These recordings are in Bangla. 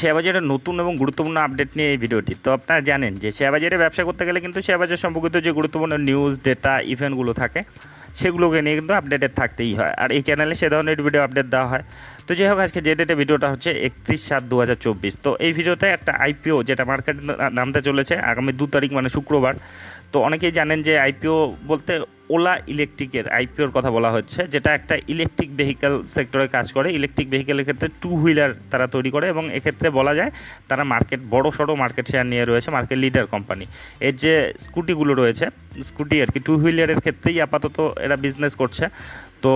শেয়ার বাজারের নতুন এবং গুরুত্বপূর্ণ আপডেট নিয়ে এই ভিডিওটি। তো আপনারা জানেন যে শেয়ার বাজারে ব্যবসা করতে গেলে কিন্তু শেয়ার বাজার সম্পর্কিত যে গুরুত্বপূর্ণ নিউজ ডেটা ইভেন্টগুলো থাকে, সেগুলোকে নিয়ে কিন্তু আপডেটেড থাকতেই হয়। আর এই চ্যানেলে সে ধরনের ভিডিও আপডেট দেওয়া হয়। তো যাই হোক, আজকে যে ডেটে ভিডিওটা হচ্ছে একত্রিশ সাত দু তো এই ভিডিওতে একটা আইপিও যেটা মার্কেটে নামতে চলেছে, আগামী দু তারিখ মানে শুক্রবার। তো অনেকেই জানেন যে আইপিও বলতে ওলা ইলেকট্রিকের আইপিওর কথা বলা হচ্ছে, যেটা একটা ইলেকট্রিক ভেহিক্যাল সেক্টরে কাজ করে। ইলেকট্রিক ভেহিক্যালের ক্ষেত্রে টু হুইলার তারা তৈরি করে এবং এক্ষেত্রে বলা যায় তারা মার্কেট বড় সড়ো মার্কেট শেয়ার নিয়ে রয়েছে মার্কেট লিডার কোম্পানি এর যে স্কুটিগুলো রয়েছে স্কুটি আর কি টু হুইলারের ক্ষেত্রেই আপাতত এরা বিজনেস করছে। তো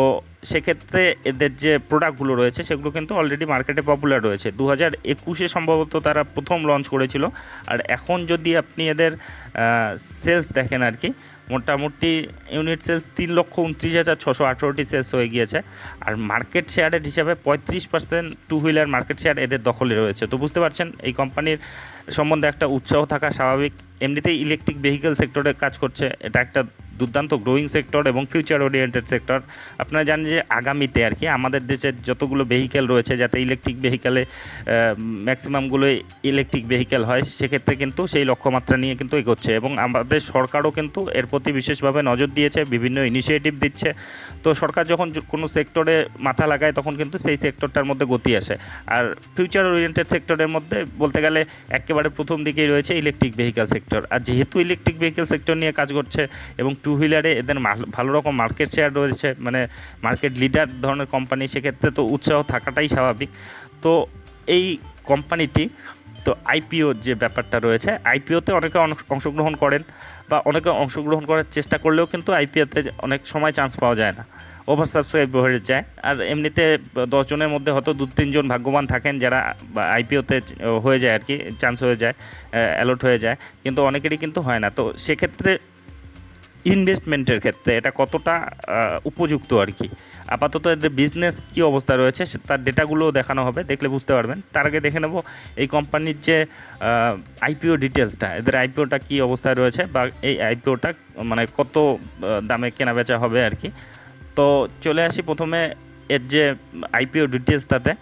সেক্ষেত্রে এদের যে প্রোডাক্টগুলো রয়েছে, সেগুলো কিন্তু অলরেডি মার্কেটে পপুলার রয়েছে। দু হাজার একুশে সম্ভবত তারা প্রথম লঞ্চ করেছিল। আর এখন যদি আপনি এদের সেলস দেখেন আর কি, মোটামুটি ইউনিট সেলস তিন লক্ষ উনত্রিশ হাজার ছশো আঠেরোটি সেলস হয়ে গিয়েছে। আর মার্কেট শেয়ারের হিসাবে পঁয়ত্রিশ percent two wheeler market share এদের দখলে রয়েছে। তো বুঝতে পারছেন, এই কোম্পানির সম্বন্ধে একটা উৎসাহ থাকা স্বাভাবিক। এমনিতেই ইলেকট্রিক ভেহিকেল সেক্টরে কাজ করছে। এটা একটা দুর্দান্ত গ্রোয়িং সেক্টর এবং ফিউচার ওরিয়েন্টেড সেক্টর আপনারা জানেন যে আগামীতে আর কি আমাদের দেশের যতগুলো ভেহিকেল রয়েছে, যাতে ইলেকট্রিক ভেহিকেলে ম্যাক্সিমামগুলো ইলেকট্রিক ভেহিকেল হয়, সেক্ষেত্রে কিন্তু সেই লক্ষ্যমাত্রা নিয়ে কিন্তু এগোচ্ছে এবং আমাদের সরকারও কিন্তু এর প্রতি বিশেষভাবে নজর দিয়েছে, বিভিন্ন ইনিশিয়েটিভ দিচ্ছে। তো সরকার যখন কোনো সেক্টরে মাথা লাগায়, তখন কিন্তু সেই সেক্টরটার মধ্যে গতি আসে। আর ফিউচার ওরিয়েন্টেড সেক্টরের মধ্যে বলতে গেলে একেবারে প্রথম দিকেই রয়েছে ইলেকট্রিক ভেহিকেল সেক্টর আর যেহেতু ইলেকট্রিক ভেহিকেল সেক্টর নিয়ে কাজ করছে এবং টু হুইলারে এদের ভালো রকম মার্কেট শেয়ার রয়েছে মানে মার্কেট লিডার ধরনের কোম্পানি সেক্ষেত্রে তো উৎসাহ থাকাটাই স্বাভাবিক। তো এই কোম্পানিটি তো আইপিও যে ব্যাপারটা রয়েছে আইপিওতে অনেকে অংশ- অংশগ্রহণ করেন বা অনেকে অংশগ্রহণ করার চেষ্টা করলেও কিন্তু আইপিওতে অনেক সময় চান্স পাওয়া যায় না। ওভার সাবস্ক্রাইব হয়ে যায়। আর এমনিতে দশজনের মধ্যে হয়তো দু তিনজন ভাগ্যবান থাকেন যারা আইপিওতে হয়ে যায় আর কি চান্স হয়ে যায় অ্যালট হয়ে যায়। কিন্তু অনেকেরই কিন্তু হয় না। তো সেক্ষেত্রে ইনভেস্টমেন্টের ক্ষেত্রে এটা কতটা উপযুক্ত আর কি? আপাতত এদের বিজনেস কী অবস্থা রয়েছে তার ডেটাগুলোও দেখানো হবে, দেখলে বুঝতে পারবেন। তার আগে দেখে নেব এই কোম্পানির যে আইপিও ডিটেলসটা এদের আইপিওটা কী অবস্থায় রয়েছে বা এই আইপিওটা মানে কত দামে কেনা বেচা হবে আর কি? তো চলে আসি প্রথমে এর যে আইপিও ডিটেলসটাতে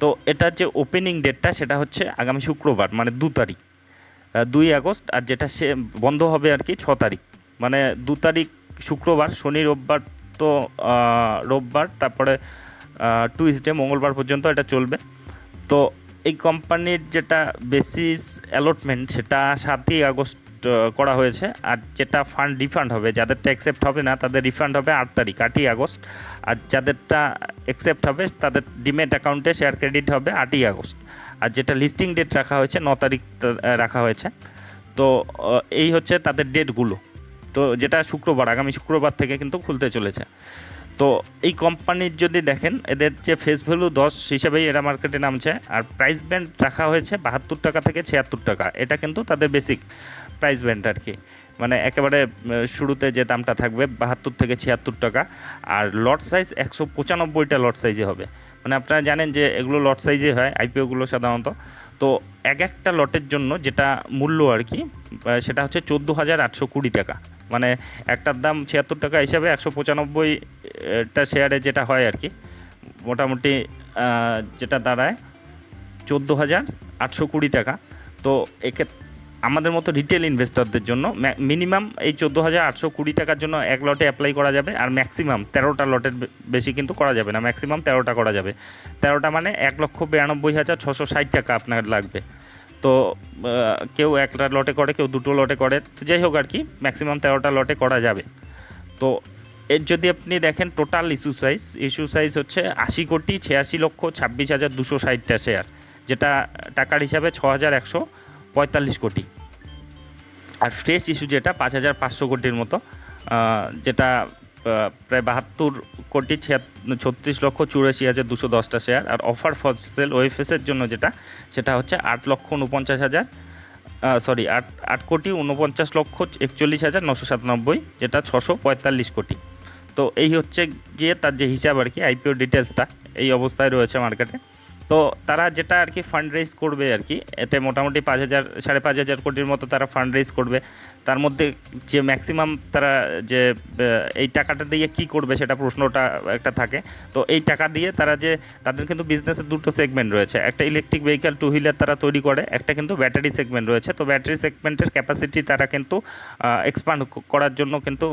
তো এটার যে ওপেনিং ডেটটা সেটা হচ্ছে আগামী শুক্রবার মানে দু তারিখ দুই আগস্ট, আর যেটা সে বন্ধ হবে আর কি ছ তারিখ। মানে দু তারিখ শুক্রবার, শনি রোববার তো রোববার, তারপরে টুইসডে মঙ্গলবার পর্যন্ত এটা চলবে। তো এই কোম্পানির যেটা বেসিস অ্যালটমেন্ট সেটা সাতই আগস্ট করা হয়েছে। আর যেটা ফান্ড রিফান্ড হবে, যাদেরটা অ্যাকসেপ্ট হবে না, তাদের রিফান্ড হবে আট তারিখ, আটই আগস্ট। আর যাদেরটা অ্যাকসেপ্ট হবে, তাদের ডিমেট অ্যাকাউন্টে শেয়ার ক্রেডিট হবে আটই আগস্ট। আর যেটা লিস্টিং ডেট রাখা হয়েছে, ন তারিখ রাখা হয়েছে। তো এই হচ্ছে তাদের ডেটগুলো তো যেটা শুক্রবার, আগামী শুক্রবার থেকে কিন্তু খুলতে চলেছে। তো এই কোম্পানির যদি দেখেন, এদের যে ফেস ভ্যালু দশ হিসেবেই এরা মার্কেটে নামছে। আর প্রাইস ব্যান্ড রাখা হয়েছে বাহাত্তর টাকা থেকে ছিয়াত্তর টাকা। এটা কিন্তু তাদের বেসিক প্রাইস ব্যান্ড আর কি। মানে একেবারে শুরুতে যে দামটা থাকবে, বাহাত্তর থেকে ছিয়াত্তর টাকা। আর লট সাইজ একশো পঁচানব্বইটা লট সাইজে হবে। মানে আপনারা জানেন যে এগুলো লট সাইজে হয় আইপিওগুলো সাধারণত। তো এক একটা লটের জন্য যেটা মূল্য আর কি সেটা হচ্ছে চোদ্দ হাজার আটশো কুড়ি টাকা। মানে একটার দাম ছিয়াত্তর টাকা হিসাবে একশো পঁচানব্বইটা শেয়ারে যেটা হয় আর কি, মোটামুটি যেটা দাঁড়ায় চোদ্দ হাজার আটশো কুড়ি টাকা। তো এক্ষেত্রে আমাদের মতো রিটেল ইনভেস্টরদের জন্য মিনিমাম এই চোদ্দ হাজার আটশো কুড়ি টাকার জন্য এক লটে অ্যাপ্লাই করা যাবে আর ম্যাক্সিমাম তেরোটা লটের বেশি কিন্তু করা যাবে না। ম্যাক্সিমাম তেরোটা করা যাবে। তেরোটা মানে এক লক্ষ বিরানব্বই হাজার ছশো ষাট টাকা আপনার লাগবে। তো কেউ একটা লটে করে, কেউ দুটো লটে করে। যাই হোক আর কি ম্যাক্সিমাম তেরোটা লটে করা যাবে। তো, এর যদি আপনি দেখেন total issue size issue size হচ্ছে আশি কোটি ছিয়াশি লক্ষ ছাব্বিশ হাজার দুশো ষাটটা শেয়ার যেটা টাকার হিসাবে ছ হাজার একশো পঁয়তাল্লিশ কোটি। আর ফ্রেশ ইস্যু যেটা, পাঁচ হাজার পাঁচশো কোটির মতো যেটা প্রায় বাহাত্তর কোটি ছত্রিশ লক্ষ চুরাশি হাজার দুশো দশটা শেয়ার আর অফার ফর সেল ওএফএসের জন্য যেটা, সেটা হচ্ছে আট লক্ষ উনপঞ্চাশ হাজার সরি আট আট কোটি উনপঞ্চাশ লক্ষ একচল্লিশ হাজার নশো সাতানব্বই, যেটা ছশো পঁয়তাল্লিশ কোটি। তো এই হচ্ছে গিয়ে তার যে হিসাব আর কি আইপিও ডিটেলসটা এই অবস্থায় রয়েছে মার্কেটে তো তারা যেটা আর কি ফান্ড রেজ করবে আর কি, এতে মোটামুটি পাঁচ হাজার, সাড়ে পাঁচ হাজার কোটির মতো তারা ফান্ড রেজ করবে। তার মধ্যে যে ম্যাক্সিমাম তারা যে এই টাকাটা দিয়ে কি করবে সেটা প্রশ্নটা একটা থাকে। তো এই টাকা দিয়ে তারা যে, তাদের কিন্তু বিজনেসের দুটো সেগমেন্ট রয়েছে। একটা ইলেকট্রিক ভেহিক্যাল টু হুইলার তারা তৈরি করে, একটা কিন্তু ব্যাটারি সেগমেন্ট রয়েছে। তো ব্যাটারি সেগমেন্টের ক্যাপাসিটি তারা কিন্তু এক্সপান্ড করার জন্য কিন্তু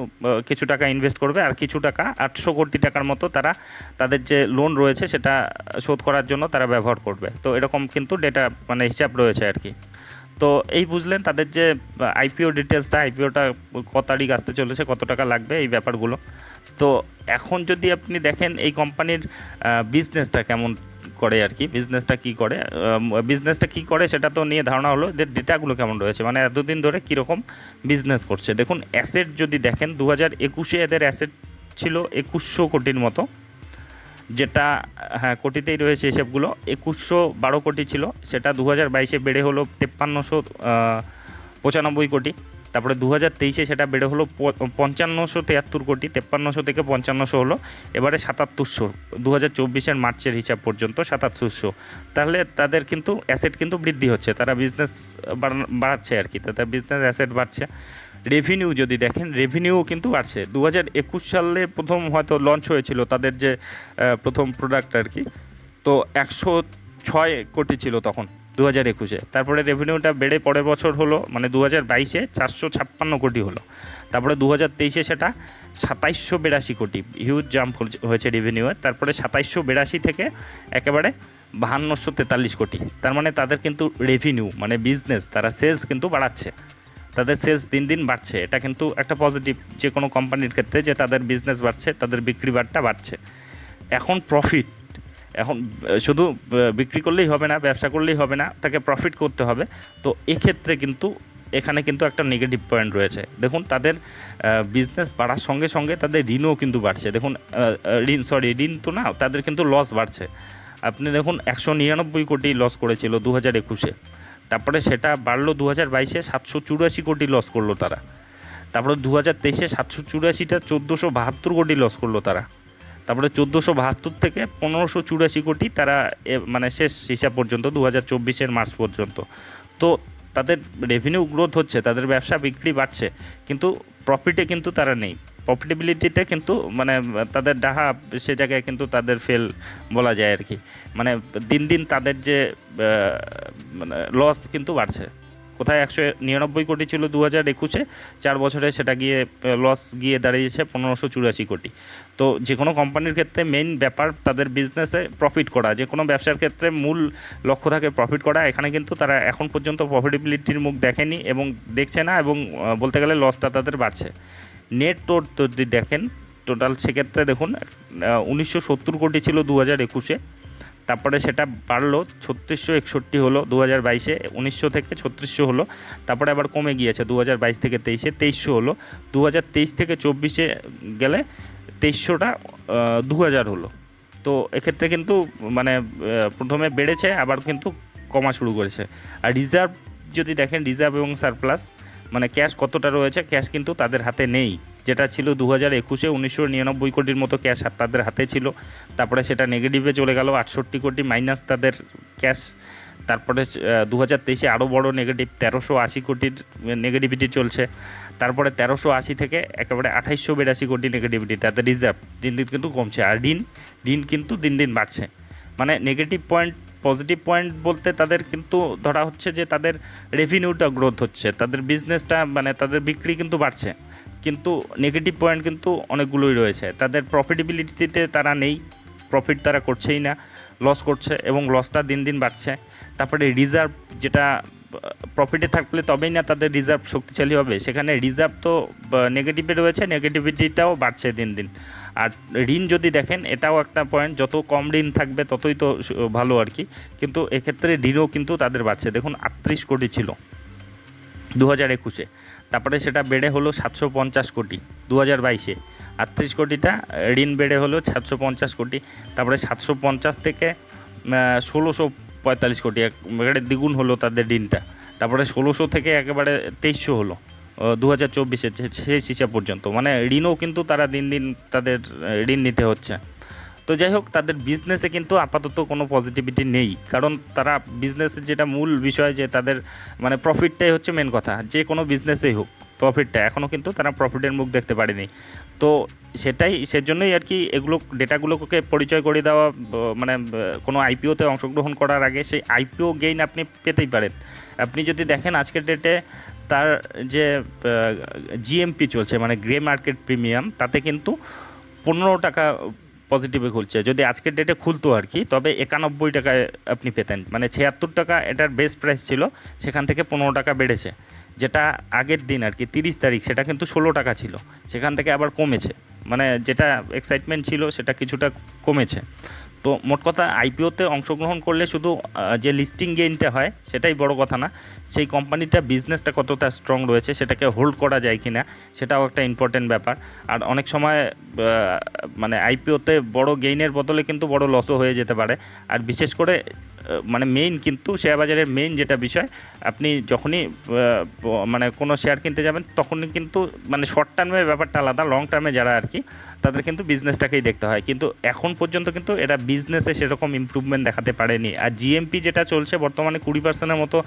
কিছু টাকা ইনভেস্ট করবে। আর কিছু টাকা আটশো কোটি টাকার মতো তারা তাদের যে লোন রয়েছে সেটা শোধ করার জন্য তারা ব্যবহার করবে। তো এরকম কিন্তু ডেটা মানে হিসাব রয়েছে আর কি। তো এই বুঝলেন তাদের যে আইপিও ডিটেলসটা আইপিওটা কত তারিখ আসতে চলেছে, কত টাকা লাগবে এই ব্যাপারগুলো। তো এখন যদি আপনি দেখেন এই কোম্পানির বিজনেসটা কেমন করে আর কি বিজনেসটা কী করে বিজনেসটা কী করে সেটা তো নিয়ে ধারণা হলো যে ডেটাগুলো কেমন রয়েছে। মানে এতদিন ধরে কীরকম বিজনেস করছে। দেখুন অ্যাসেট যদি দেখেন দু হাজার একুশে এদের অ্যাসেট ছিল একুশশো কোটির মতো। যেটা হ্যাঁ কোটিতেই রয়েছে এসবগুলো। একুশশো বারো কোটি ছিল, সেটা দু হাজার বাইশে বেড়ে হলো তেপ্পান্নশো পঁচানব্বই কোটি। তারপরে দু হাজার তেইশে সেটা বেড়ে হলো পঞ্চান্নশো তিয়াত্তর কোটি, তেপ্পান্নশো থেকে পঞ্চান্নশো হলো। এবারে সাতাত্তরশো দু হাজার চব্বিশের মার্চের হিসাব পর্যন্ত সাতাত্তরশো। তাহলে তাদের কিন্তু অ্যাসেট কিন্তু বৃদ্ধি হচ্ছে, তারা বিজনেস বাড়াচ্ছে আর কি তাদের বিজনেস অ্যাসেট বাড়ছে। রেভিনিউ যদি দেখেন রেভিনিউ কিন্তু বাড়ছে। দু হাজার একুশ সালে প্রথম হয়তো লঞ্চ হয়েছিল তাদের যে প্রথম প্রোডাক্ট আর কি, তো একশো ছয় কোটি ছিল তখন। দু হাজার একুশে। তারপরে রেভিনিউটা বেড়ে পরের বছর হলো মানে দু হাজার বাইশে চারশো ছাপ্পান্ন কোটি হলো। তারপরে দু হাজার তেইশে সেটা সাতাইশশো বিরাশি কোটি। হিউজ জাম্প হয়েছে রেভিনিউয়ের তারপরে সাতাইশশো বিরাশি থেকে একেবারে বাহান্নশো তেতাল্লিশ কোটি। তার মানে তাদের কিন্তু রেভিনিউ মানে বিজনেস তারা সেলস কিন্তু বাড়াচ্ছে। তাদের সেলস দিন দিন বাড়ছে। এটা কিন্তু একটা পজিটিভ যে কোনো কোম্পানির ক্ষেত্রে যে তাদের বিজনেস বাড়ছে, তাদের বিক্রি বাট্টা বাড়ছে। এখন প্রফিট এখন শুধু বিক্রি করলেই হবে না, ব্যবসা করলেই হবে না, তাকে প্রফিট করতে হবে। তো এক্ষেত্রে কিন্তু, এখানে কিন্তু একটা নেগেটিভ পয়েন্ট রয়েছে। দেখুন, তাদের বিজনেস বাড়ার সঙ্গে সঙ্গে তাদের ঋণও কিন্তু বাড়ছে। দেখুন ঋণ সরি ঋণ তো না, তাদের কিন্তু লস বাড়ছে। আপনি দেখুন, একশো নিরানব্বই কোটি লস করেছিল দু হাজার একুশে। তারপরে সেটা বাড়লো দু হাজার বাইশে, সাতশো চুরাশি কোটি লস করল তারা। তারপরে দু হাজার তেইশে, সাতশো চুরাশিটা চোদ্দোশো বাহাত্তর কোটি লস করল তারা। তারপরে চোদ্দোশো বাহাত্তর থেকে পনেরোশো চুরাশি কোটি তারা মানে শেষ হিসাব পর্যন্ত দু হাজার চব্বিশের মার্চ পর্যন্ত। তো তাদের রেভিনিউ গ্রোথ হচ্ছে, তাদের ব্যবসা বিক্রি বাড়ছে, কিন্তু প্রফিটে কিন্তু তারা নেই। প্রফিটেবিলিটিতে কিন্তু মানে তাদের ডাহা সে জায়গায় কিন্তু তাদের ফেল বলা যায় আর কি। মানে দিন দিন তাদের যে মানে লস কিন্তু বাড়ছে। কোথায় একশো নিরানব্বই কোটি ছিল দু হাজার একুশে, চার বছরে সেটা গিয়ে লস গিয়ে দাঁড়িয়েছে পনেরোশো চুরাশি কোটি। তো যে কোনো কোম্পানির ক্ষেত্রে মেইন ব্যাপার তাদের বিজনেসে প্রফিট করা। যে কোনো ব্যবসার ক্ষেত্রে মূল লক্ষ্য থাকে প্রফিট করা। এখানে কিন্তু তারা এখন পর্যন্ত প্রফিটেবিলিটির মুখ দেখেনি এবং দেখছে না এবং বলতে গেলে লসটা তাদের বাড়ছে। নেট টোট যদি দেখেন টোটাল সেক্ষেত্রে দেখুন উনিশশো সত্তর কোটি ছিল দু হাজার একুশে। তারপরে সেটা বাড়লো, ছত্রিশশো একষট্টি হলো দু হাজার বাইশে, উনিশশো থেকে ছত্রিশশো হলো, তারপরে আবার কমে গিয়েছে দু হাজার বাইশ থেকে তেইশে, তেইশশো হলো দু হাজার তেইশ থেকে চব্বিশে গেলে তেইশশোটা দু হাজার হলো। তো এক্ষেত্রে কিন্তু মানে প্রথমে বেড়েছে, আবার কিন্তু কমা শুরু করেছে। আর রিজার্ভ যদি দেখেন, রিজার্ভ এবং সারপ্লাস মানে ক্যাশ কতটা রয়েছে, ক্যাশ কিন্তু তাদের হাতে নেই। যেটা ছিল দু হাজার একুশে উনিশশো নিরানব্বই কোটির মতো ক্যাশ তাদের হাতে ছিল। তারপরে সেটা নেগেটিভে চলে গেল, আটষট্টি কোটি মাইনাস তাদের ক্যাশ। তারপরে দু হাজার তেইশে আরও বড় নেগেটিভ তেরোশো আশি কোটির নেগেটিভিটি চলছে। তারপরে তেরোশো আশি থেকে একেবারে আঠাইশশো বিরাশি কোটি নেগেটিভিটি তাদের রিজার্ভ দিন দিন কিন্তু কমছে। আর ঋণ ঋণ কিন্তু দিন দিন বাড়ছে। মানে নেগেটিভ পয়েন্ট পজিটিভ পয়েন্ট বলতে তাদের কিন্তু ধরা হচ্ছে যে তাদের রেভিনিউটা গ্রোথ হচ্ছে। তাদের বিজনেসটা মানে তাদের বিক্রি কিন্তু বাড়ছে। কিন্তু নেগেটিভ পয়েন্ট কিন্তু অনেকগুলোই রয়েছে। তাদের প্রফিটেবিলিটিতে তারা নেই। প্রফিট তারা করছেই না। লস করছে এবং লসটা দিন দিন বাড়ছে। তারপরে রিজার্ভ যেটা প্রফিটে থাকলে তবেই না তাদের রিজার্ভ শক্তিশালী হবে। সেখানে রিজার্ভ তো নেগেটিভে রয়েছে নেগেটিভিটিটাও বাড়ছে দিন দিন। আর ঋণ যদি দেখেন, এটাও একটা পয়েন্ট যত কম ঋণ থাকবে ততই তো ভালো আর কি। কিন্তু এক্ষেত্রে ঋণও কিন্তু তাদের বাড়ছে। দেখুন, আটত্রিশ কোটি ছিল দু হাজার একুশে। তারপরে সেটা বেড়ে হলো সাতশো পঞ্চাশ কোটি দু হাজার বাইশে। আটত্রিশ কোটিটা, ঋণ বেড়ে হলো সাতশো পঞ্চাশ কোটি। তারপরে সাতশো পঞ্চাশ থেকে ষোলোশো পঁয়তাল্লিশ কোটি একেবারে দ্বিগুণ হলো তাদের ঋণটা। তারপরে ষোলোশো থেকে একেবারে তেইশশো হলো দু হাজার চব্বিশের শেষ হিসাব পর্যন্ত। মানে ঋণও কিন্তু তারা দিন দিন তাদের ঋণ নিতে হচ্ছে। তো যাই হোক, তাদের বিজনেসে কিন্তু আপাতত কোনো পজিটিভিটি নেই। কারণ তারা বিজনেসের যেটা মূল বিষয় যে তাদের মানে প্রফিটটাই হচ্ছে মেন কথা। যে কোনো বিজনেসেই হোক প্রফিটটা এখনও কিন্তু তারা প্রফিটের মুখ দেখতে পারেনি। তো সেটাই, সেজন্যই আর কি এগুলো ডেটাগুলোকে পরিচয় করে দেওয়া মানে কোনো আইপিওতে অংশগ্রহণ করার আগে সেই আইপিও গেইন আপনি পেতেই পারেন। আপনি যদি দেখেন আজকের ডেটে তার যে জিএমপি চলছে মানে গ্রে মার্কেট প্রিমিয়াম তাতে কিন্তু পনেরো টাকা পজিটিভে খুলছে। যদি আজকের ডেটে খুলতো আর কি, তবে একানব্বই টাকায় আপনি পেতেন। মানে ছিয়াত্তর টাকা এটার বেস্ট প্রাইস ছিল, সেখান থেকে পনেরো টাকা বেড়েছে। যেটা আগের দিন আর কি, তিরিশ তারিখ, সেটা কিন্তু ষোলো টাকা ছিল। সেখান থেকে আবার কমেছে। মানে যেটা এক্সাইটমেন্ট ছিল, সেটা কিছুটা কমেছে। তো মোট কথা আইপিওতে অংশগ্রহণ করলে শুধু যে লিস্টিং গেইনটা হয়, সেটাই বড় কথা না। সেই কোম্পানিটা বিজনেসটা কতটা স্ট্রং রয়েছে, সেটাকে হোল্ড করা যায় কি না সেটাও একটা ইম্পর্টেন্ট ব্যাপার। আর অনেক সময় মানে আইপিওতে বড় গেইনের বদলে কিন্তু বড় লসও হয়ে যেতে পারে। আর বিশেষ করে মানে মেইন কিন্তু শেয়ার বাজারের মেইন যেটা বিষয়, আপনি যখনই মানে কোনো শেয়ার কিনতে যাবেন, তখনই কিন্তু মানে শর্ট টার্মের ব্যাপারটা আলাদা লং টার্মে যারা আর কি তাদের কিন্তু বিজনেসটাকেই দেখতে হয়। কিন্তু এখন পর্যন্ত কিন্তু এটা বিজনেসে সেরকম ইমপ্রুভমেন্ট দেখাতে পারেনি। আর জিএমপি যেটা চলছে, বর্তমানে কুড়ি পার্সেন্টের মতো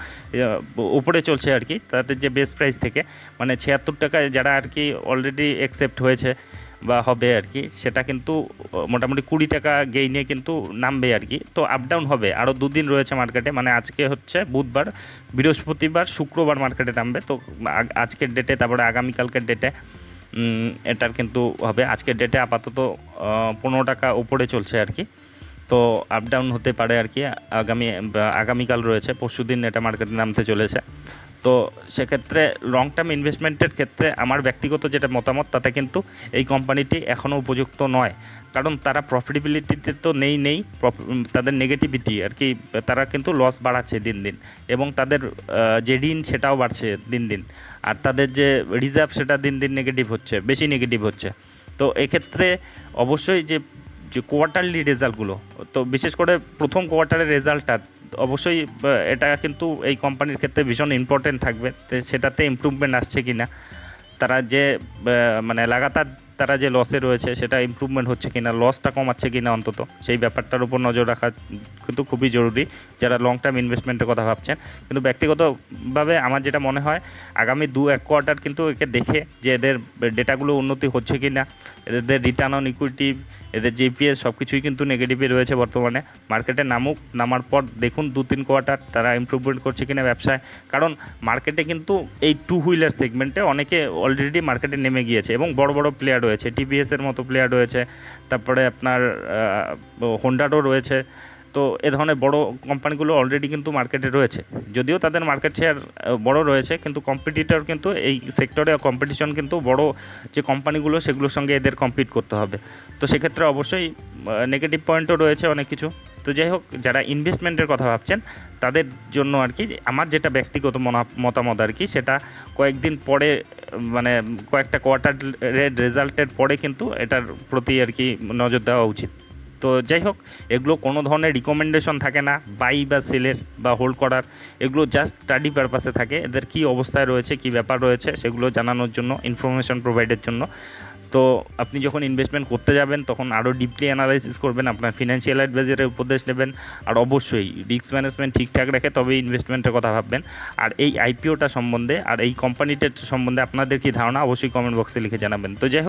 উপরে চলছে আর কি তাদের যে বেস্ট প্রাইস থেকে মানে ছিয়াত্তর টাকায় যারা আর কি অলরেডি অ্যাকসেপ্ট হয়েছে বা হবে আর কি, সেটা কিন্তু মোটামুটি কুড়ি টাকা গেইনে কিন্তু নামবে আর কি। তো আপ ডাউন হবে আরও দুদিন রয়েছে মার্কেটে মানে আজকে হচ্ছে বুধবার, বৃহস্পতিবার, শুক্রবার মার্কেটে নামবে। তো আজকের ডেটে তারপরে আগামীকালকের ডেটে এটার কিন্তু হবে। আজকের ডেটে আপাতত পনেরো টাকা ওপরে চলছে আর কি। তো আপ ডাউন হতে পারে আর কি, আগামী আগামীকাল রয়েছে পরশু দিন এটা মার্কেটে নামতে চলেছে। তো সেক্ষেত্রে লং টার্ম ইনভেস্টমেন্টের ক্ষেত্রে আমার ব্যক্তিগত যেটা মতামত, তাতে কিন্তু এই কোম্পানিটি এখনও উপযুক্ত নয়। কারণ তারা প্রফিটেবিলিটিতে তো নেই নেই তাদের নেগেটিভিটি আর কি, তারা কিন্তু লস বাড়াচ্ছে দিন দিন এবং তাদের যে ঋণ সেটাও বাড়ছে দিন দিন। আর তাদের যে রিজার্ভ সেটা দিন দিন নেগেটিভ হচ্ছে, বেশি নেগেটিভ হচ্ছে। তো এক্ষেত্রে অবশ্যই যে যে কোয়ার্টারলি রেজাল্টগুলো তো বিশেষ করে প্রথম কোয়ার্টারের রেজাল্টটা অবশ্যই এটা কিন্তু এই কোম্পানির ক্ষেত্রে ভীষণ ইম্পর্টেন্ট থাকবে। সেটাতে ইম্প্রুভমেন্ট আসছে কি না তারা যে মানে লাগাতার তারা যে লসে রয়েছে, সেটা ইমপ্রুভমেন্ট হচ্ছে কিনা লসটা কমাচ্ছে কিনা অন্তত, সেই ব্যাপারটার উপর নজর রাখা কিন্তু খুবই জরুরি, যারা লং টার্ম ইনভেস্টমেন্টের কথা ভাবছেন। কিন্তু ব্যক্তিগতভাবে আমার যেটা মনে হয়, আগামী দু, এক কোয়ার্টার কিন্তু একে দেখে যে এদের ডেটাগুলো উন্নতি হচ্ছে কি না এদের রিটার্ন অন ইকুইটি এদের জিপিএস সব কিছুই কিন্তু নেগেটিভে রয়েছে বর্তমানে। মার্কেটে নামুক, নামার পর দেখুন দু তিন কোয়ার্টার তারা ইমপ্রুভমেন্ট করছে কিনা ব্যবসায়। কারণ মার্কেটে কিন্তু এই টু হুইলার সেগমেন্টে অনেকে অলরেডি মার্কেটে নেমে গিয়েছে এবং বড় বড় প্লেয়ার রয়েছে টিভিএসের মতো প্লেয়ার রয়েছে তারপরে আপনার হোন্ডারও রয়েছে তো এ ধরনের বড় কোম্পানিগুলো অলরেডি কিন্তু মার্কেটে রয়েছে। যদিও তাদের মার্কেট শেয়ার বড় রয়েছে, কিন্তু কম্পিটিটর কিন্তু এই সেক্টরে কম্পিটিশন কিন্তু বড় যে কোম্পানিগুলো, সেগুলোর সঙ্গে এদের কম্পিট করতে হবে। তো সেক্ষেত্রে অবশ্যই নেগেটিভ পয়েন্টও রয়েছে অনেক কিছু। তো যাই হোক, যারা ইনভেস্টমেন্টের কথা ভাবছেন, তাদের জন্য আর কি, আমার যেটা ব্যক্তিগত মতামত আর কি, সেটা কয়েকদিন পরে মানে কয়েকটা কোয়ার্টারের রেজাল্টের পরে কিন্তু এটার প্রতি আর কি নজর দেওয়া উচিত। তো যাই হোক, এগুলো কোনো ধরনের রিকমেন্ডেশন থাকে না বাই বা সেলের বা হোল্ড করার। এগুলো জাস্ট স্টাডি পারপাসে থাকে। এদের কী অবস্থায় রয়েছে, কী ব্যাপার রয়েছে, সেগুলো জানানোর জন্য ইনফরমেশন প্রোভাইডের জন্য। তো আপনি যখন ইনভেস্টমেন্ট করতে যাবেন, তখন আরও ডিপলি অ্যানালাইসিস করবেন, আপনার ফিনান্সিয়াল অ্যাডভাইজারের উপদেশ নেবেন। আর অবশ্যই রিস্ক ম্যানেজমেন্ট ঠিকঠাক রেখে তবে ইনভেস্টমেন্টের কথা ভাববেন। আর এই আইপিওটা সম্বন্ধে, আর এই কোম্পানিটার সম্বন্ধে আপনাদের কি ধারণা, অবশ্যই কমেন্ট বক্সে লিখে জানাবেন। তো যাই